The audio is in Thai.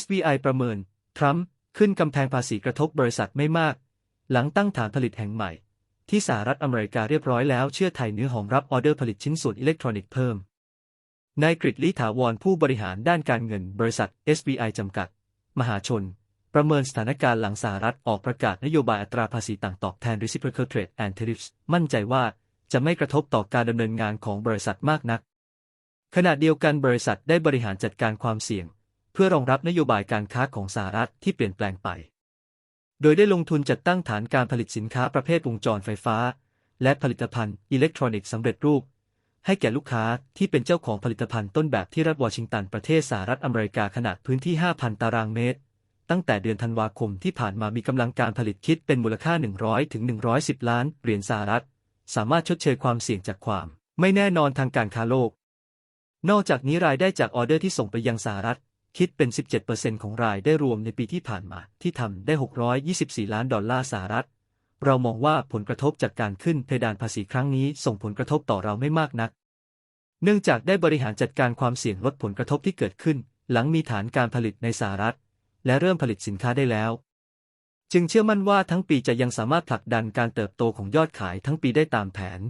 SBI ประเมิน ทรัมป์ขึ้นกำแพงภาษีกระทบบริษัทไม่มาก หลังตั้งฐานผลิตแห่งใหม่ ที่สหรัฐอเมริกาเรียบร้อยแล้วเชื่อไทยเนื้อหอมรับออเดอร์ผลิตชิ้นส่วนอิเล็กทรอนิกส์เพิ่มนายกฤษลิถาวรผู้บริหารด้านการเงินบริษัท SBI จำกัด มหาชน ประเมินสถานการณ์หลังสหรัฐออกประกาศนโยบายอัตราภาษีต่างตอบแทน reciprocal trade and tariffs มั่นใจว่าจะไม่กระทบต่อการดำเนินงานของบริษัทมากนัก ขณะเดียวกันบริษัทได้บริหารจัดการความเสี่ยง เพื่อรองรับนโยบายการค้าของสหรัฐที่เปลี่ยนแปลงไป โดยได้ลงทุนจัดตั้งฐานการผลิตสินค้าประเภทวงจรไฟฟ้า และผลิตภัณฑ์อิเล็กทรอนิกส์สำเร็จรูป ให้แก่ลูกค้าที่เป็นเจ้าของผลิตภัณฑ์ต้นแบบที่รัฐวอชิงตันประเทศสหรัฐอเมริกาขนาดพื้นที่ 5,000 ตารางเมตร ตั้งแต่เดือนธันวาคมที่ผ่านมามีกำลังการผลิตคิดเป็นมูลค่า 100ถึง110 ล้านเหรียญสหรัฐ สามารถชดเชยความเสี่ยงจากความ ไม่แน่นอนทางการค้าโลก นอกจากนี้รายได้จากออเดอร์ที่ส่งไปยังสหรัฐ คิดเป็น 17%ของรายได้รวมในปีที่ผ่านมา ที่ทำได้ 624 ล้านดอลลาร์สหรัฐ เรามองว่าผลกระทบจากการขึ้นเพดานภาษีครั้งนี้ส่งผลกระทบต่อเราไม่มากนัก เนื่องจากได้บริหารจัดการความเสี่ยงลดผลกระทบที่เกิดขึ้น หลังมีฐานการผลิตในสหรัฐ และเริ่มผลิตสินค้าได้แล้ว จึงเชื่อมั่นว่าทั้งปีจะยังสามารถผลักดันการเติบโตของยอดขายทั้งปีได้ตามแผน